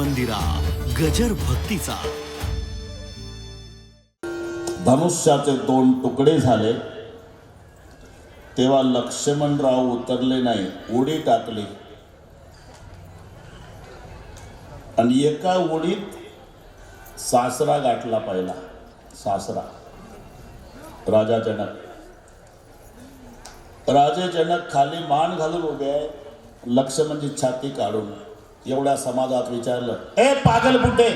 मंदिरा गजर भक्तीचा. धनुष्याचे दोन तुकडे झाले. तेव्हा लक्ष्मणराव उतरले नाही उडी टाकली. आणि एका उडीत सासरा गाठला पहिला. सासरा. राजा जनक. राजे जनक खाली मान घालून उभे आहे. लक्ष्मणची छाती काढून. एवढ्या समाजात विचारलं. ए पागल बुड्ढे!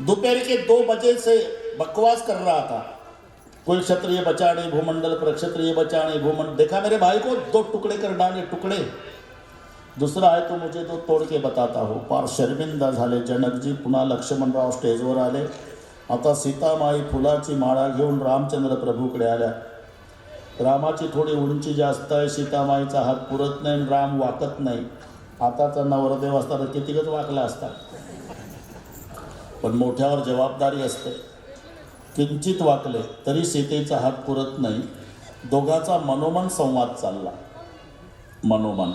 दोपहर के दो बजे से बकवास कर रहा था. कुल क्षत्रिय बचाने भूमंडल पर क्षत्रिय बचाने भूमंडल देखा मेरे भाई को? दो टुकड़े कर डाले टुकड़े। दुसरा आहे तो मुझे तो तोड के बताता हो। फार शर्मिंदा झाले जनकजी पुन्हा लक्ष्मणराव स्टेजवर आले. आता सीतामाई फुलाची माळा घेऊन रामचंद्र प्रभूकडे आल्या. रामाची थोडी उंची जास्त आहे सीतामाईचा हात पुरत नाही आणि राम वाकत नाही. आताचा नवरदेव असता तर कितीकच वाकला असता. पण मोठ्यावर जबाबदारी असते. किंचित वाकले तरी सीतेचा हात पुरत नाही. दोघाचा मनोमन संवाद चालला. मनोमन.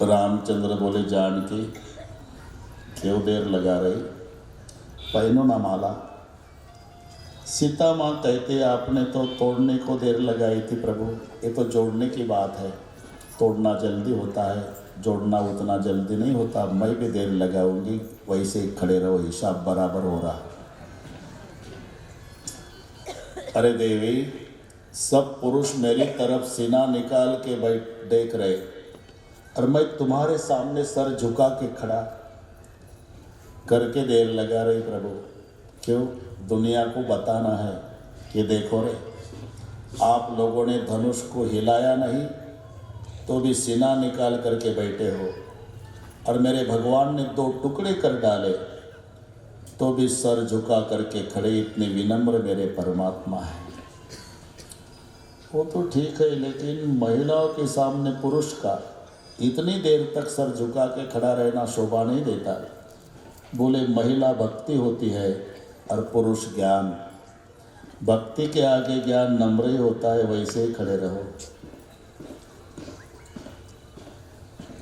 रामचंद्र बोले जानकी क्यों देर लगा रही पहनो ना माला सीता माँ कहते, आपने तो तोड़ने को देर लगाई थी प्रभु। ये तो जोड़ने की बात है। तोड़ना जल्दी होता है, जोड़ना उतना जल्दी नहीं होता। मैं भी देर लगाऊँगी, वैसे ही खड़े रहो हिसाब बराबर हो रहा अरे देवी, सब पुरुष मेरी तरफ़ सीना निकाल के बैठ, देख रहे। और मैं तुम्हारे सामने सर झुका के खड़ा करके देर लगा रही प्रभु। क्यों? दुनिया को बताना है कि देखो रे, आप लोगों ने धनुष को हिलाया नहीं तो भी सीना निकाल करके बैठे हो। और मेरे भगवान ने दो टुकड़े कर डाले तो भी सर झुका करके खड़े, इतने विनम्र मेरे परमात्मा है। वो तो ठीक है, लेकिन महिलाओं के सामने पुरुष का इतनी देर तक सर झुका के खड़ा रहना शोभा नहीं देता। बोले, महिला भक्ति होती है और पुरुष ज्ञान। भक्ति के आगे ज्ञान नम्र ही होता है वैसे ही खड़े रहो।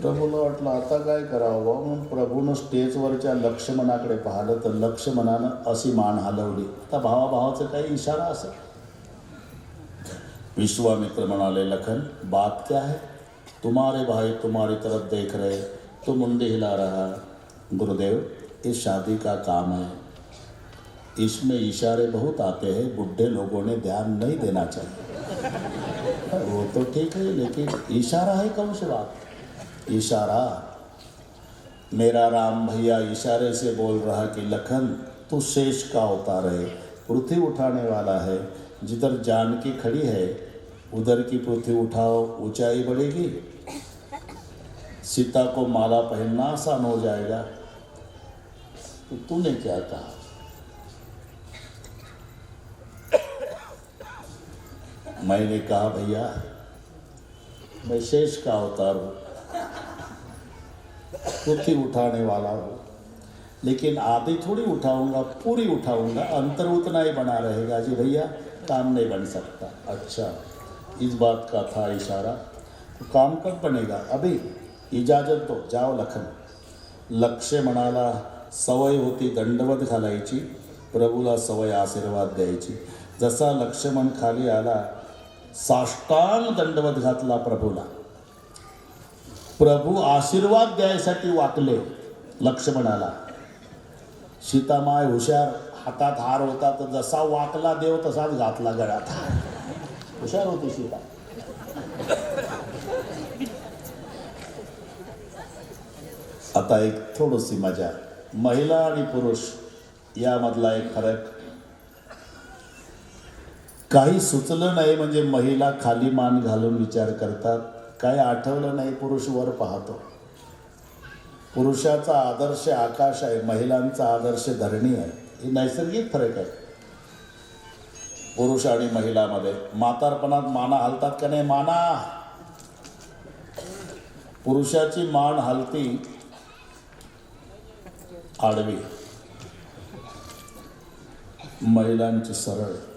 प्रभूला वाटलं आता काय करावं म्हणून प्रभूनं स्टेजवरच्या लक्ष्मणाकडे पाहिलं तर लक्ष्मणानं अशी मान हलवली. आता भावाभावाचं काही इशारा असेल? विश्वामित्र म्हणाले लखन बात क्या है? तुम्हारे भाई तुम्हारी तरफ देख रहे तू मुंडी हिला रहा। गुरुदेव ये शादी का काम है। इसमें इशारे बहुत आते हैं, बुढ़े लोगों ने ध्यान नहीं देना चाहिए। वो तो ठीक है, लेकिन इशारा है कौन सी बात। इशारा, मेरा राम भैया इशारे से बोल रहा कि लखन, तू शेष का होता रहे, पृथ्वी उठाने वाला है, जिधर जानकी खड़ी है, उधर की पृथ्वी उठाओ, ऊंचाई बढ़ेगी। सीता को माला पहनना आसान हो जाएगा। तो तूने क्या कहा? मैंने कहा भैया मैं शेष का अवतार हूँ। पृथ्वी उठाने वाला हूँ। लेकिन आधी थोड़ी उठाऊंगा पूरी उठाऊंगा अंतर उतना ही बना रहेगा। जी भैया काम नहीं बन सकता। अच्छा इस बात का था इशारा। तो काम कब बनेगा? अभी इजाजत दो जाओ लखन। लक्ष्य म्हणाला सवय होती दंडवत घालायची प्रभूला सवय आशीर्वाद द्यायची। जसा लक्ष्मण खाली आला साष्टांग दंडवत घातला प्रभूला. प्रभू आशीर्वाद द्यायसाठी वाकले लक्ष्मणाला सीतामाय हुशार हातात हार होता तर जसा वाकला देव तसाच घातला गळ्यात. हुशार होती सीता. आता एक थोडीशी मजा. महिला आणि पुरुष यामधला एक फरक काही सुचलं नाही म्हणजे महिला खाली मान घालून विचार करतात. काही आठवलं नाही पुरुष वर पाहतो. पुरुषाचा आदर्श आकाश आहे महिलांचा आदर्श धरणी आहे. ही नैसर्गिक फरक आहे. पुरुष आणि महिलामध्ये म्हातारपणात माना हलतात का नाही? माना. पुरुषाची मान हलती आडवी. महिलांची सरळ.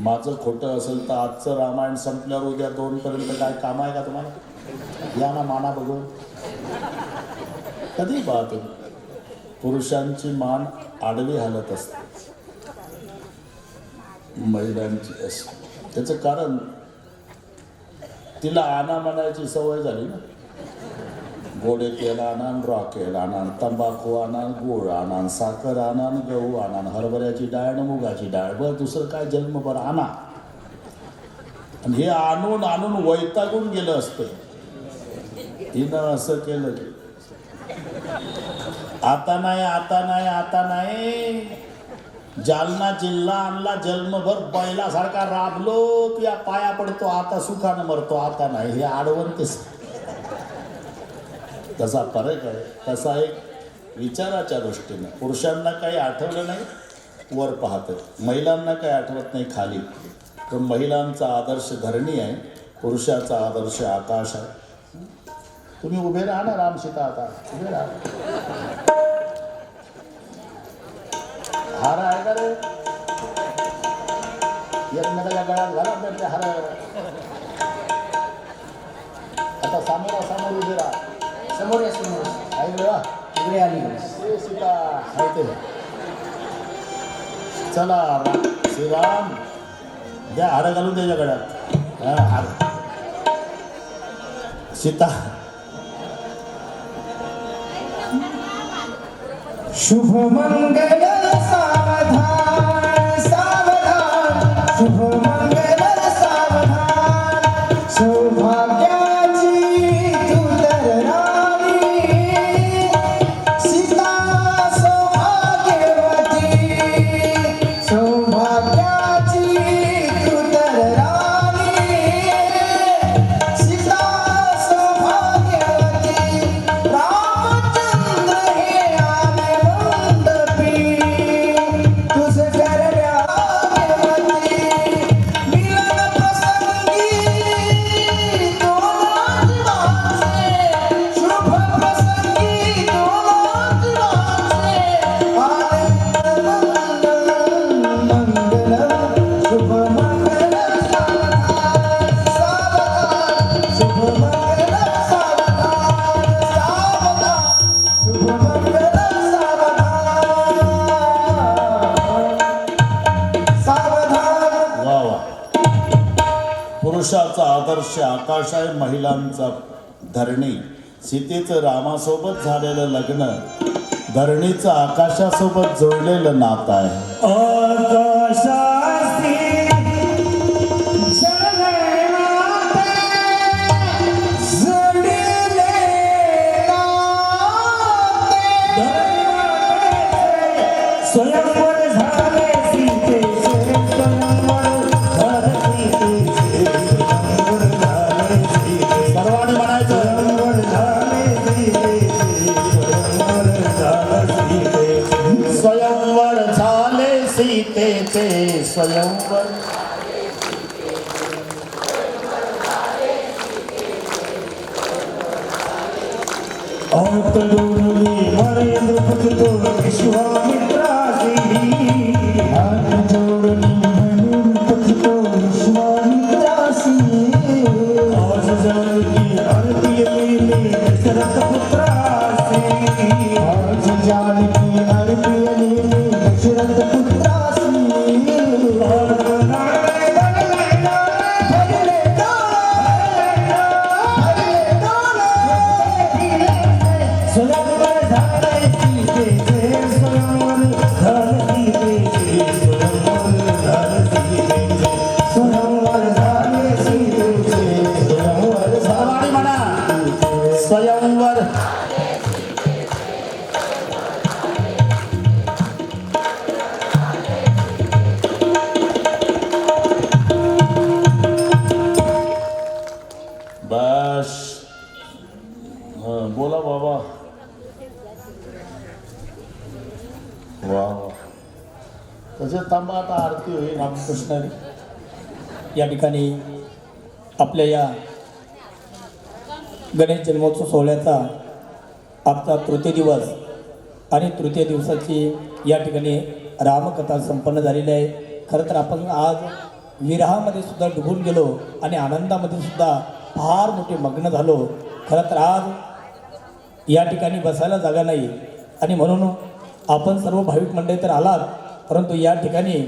माझं खोटं असेल तर आजचं रामायण संपल्यावर उद्या दोनपर्यंत काय काम आहे का तुम्हाला? या ना माना बघून. कधी पाहतो? पुरुषांची मान आडवी हालत असते. महिलांची असते. त्याचं कारण तिला आना म्हणायची सवय झाली ना? गोडे तेल आणान रॉकेल आणान तंबाखू आणान गूळ आणान साखर आणान गहू आणान हरभऱ्याची डाळ आणि मुगाची डाळ. बरं दुसरं काय? जन्मभर आणा. आणि हे आणून आणून वैतागून गेलं असतं. हिनं असं केलं. की आता नाही आता नाही आता नाही. जालना जिल्हा आणला जन्मभर बैलासारखा राबलो या पाया पडतो आता सुखानं मरतो आता नाही. हे आडवण कसं तसा फरक आहे. तसा एक विचाराच्या दृष्टीने. पुरुषांना काही आठवलं नाही वर पाहतं महिलांना काही आठवत नाही खाली. तर महिलांचा आदर्श धरणी आहे. पुरुषाचा आदर्श आकाश आहे. तुम्ही उभे राहा ना रामसीता आता. उभे राहा. हार आहे का रे? एकमेकाच्या गळ्यात घाला तर ते हार. आता सामोरा सामोर उभे राहा. समोर या समोर ऐकलं का? इकडे आली ए सीता. चला श्रीराम. द्या हार घालून त्याच्या गळ्यात हा, हार. सीता. शुभ मंगल पुरुषाचा आदर्श आकाश आहे महिलांचा धरणी. सीतेचं रामासोबत झालेलं लग्न धरणीचं आकाशासोबत जोडलेलं नातं आहे. आकाशा Salamba. All the people, स्वयंवर बस बोला बाबा वा वा तसे थांबा आता आरती होईल रामकृष्णाने या ठिकाणी आपल्या या गणेश जन्मोत्सव सोहळ्याचा आजचा तृतीय दिवस आणि तृतीय दिवसाची या ठिकाणी रामकथा संपन्न झालेली आहे. खरं तर आपण आज विरहामध्ये सुद्धा डुबून गेलो आणि आनंदामध्ये सुद्धा फार मोठे मग्न झालो. खरं तर आज या ठिकाणी बसायला जागा नाही. आणि म्हणून आपण सर्व भाविक मंडळी तर आलात परंतु या ठिकाणी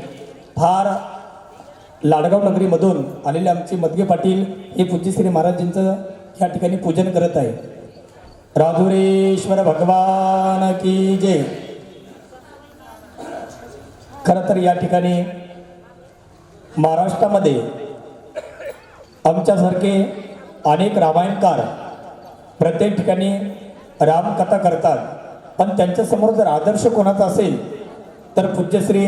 फार लाडगाव नगरीमधून आलेले आमचे मदगे पाटील हे पूज्यश्री महाराजांचं या ठिकाणी पूजन करत आहे. राधुरेश्वर भगवान की जय. खरं तर या ठिकाणी महाराष्ट्रामध्ये आमच्यासारखे अनेक रामायणकार प्रत्येक ठिकाणी रामकथा करतात. पण त्यांच्यासमोर जर आदर्श कोणाचा असेल तर पूज्यश्री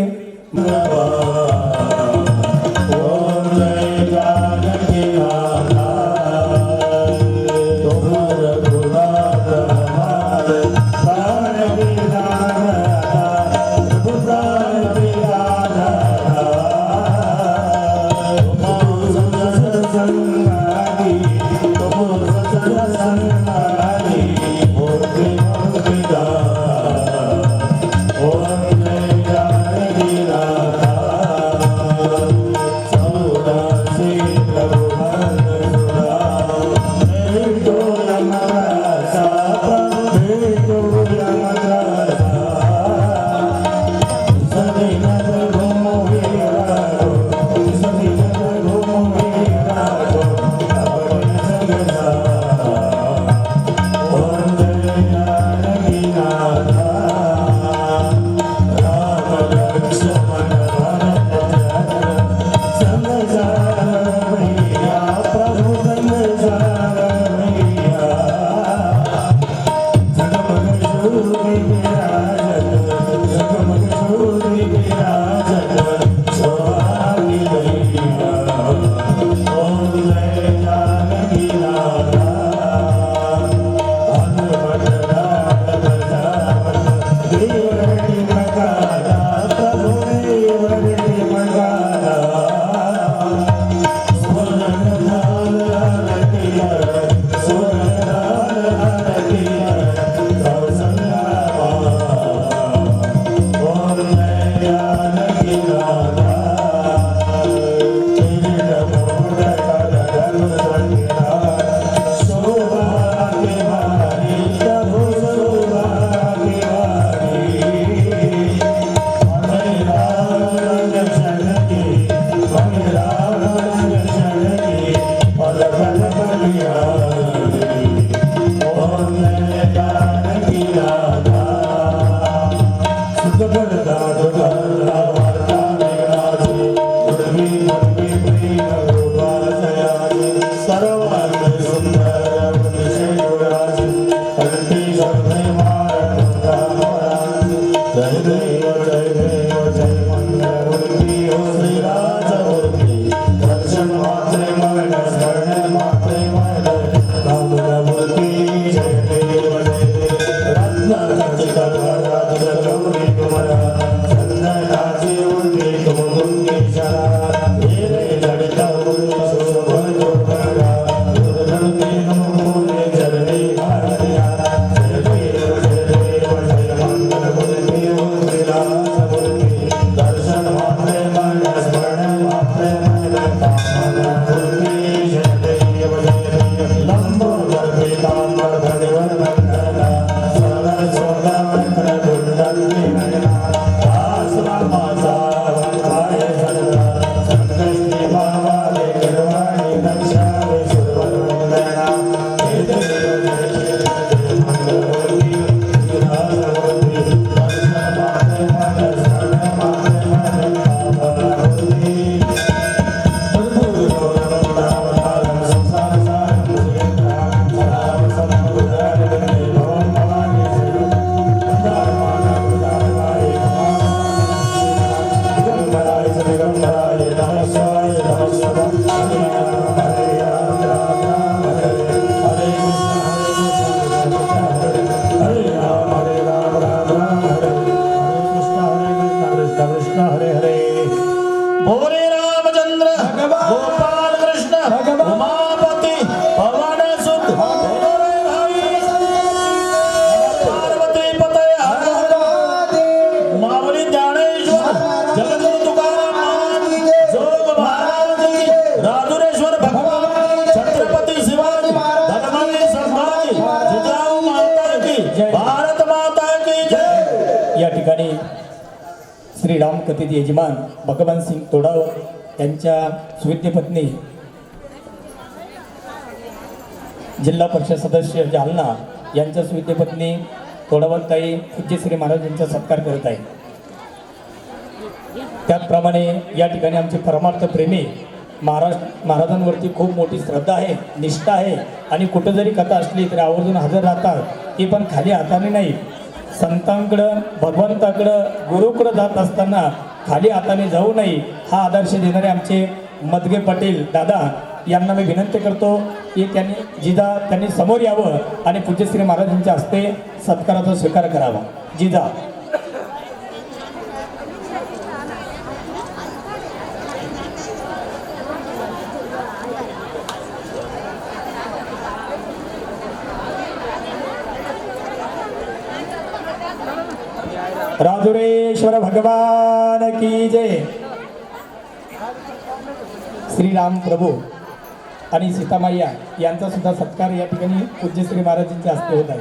बोले यजमान भगवान सिंग तोडाव यांच्या सुविद्य पत्नी जिल्हा परिषद सदस्य जालना यांच्या सुविद्य पत्नी तोडावताई पूज्य श्री महाराज यांचा सत्कार करत आहे. त्याचप्रमाणे या ठिकाणी आमचे परमार्थ प्रेमी महाराज महाराजांवरती खूप मोठी श्रद्धा आहे निष्ठा आहे आणि कुठं जरी कथा असली तरी आवर्जून हजर राहतात ते पण खाली हाताने नाही. संतांकडं भगवंताकडं गुरुकडं जात असताना खाली हाताने जाऊ नये हा आदर्श देणारे आमचे मदगे पटेल दादा यांना मी विनंती करतो की त्यांनी जिजा त्यांनी समोर यावं आणि पूज्यश्री महाराजांच्या हस्ते सत्काराचा स्वीकार करावा. जिजा. राजुरेश्वर भगवान की जय. श्रीराम प्रभू आणि सीतामाया यांचा सुद्धा सत्कार या ठिकाणी पूज्यश्री महाराजांच्या हस्ते होत आहे.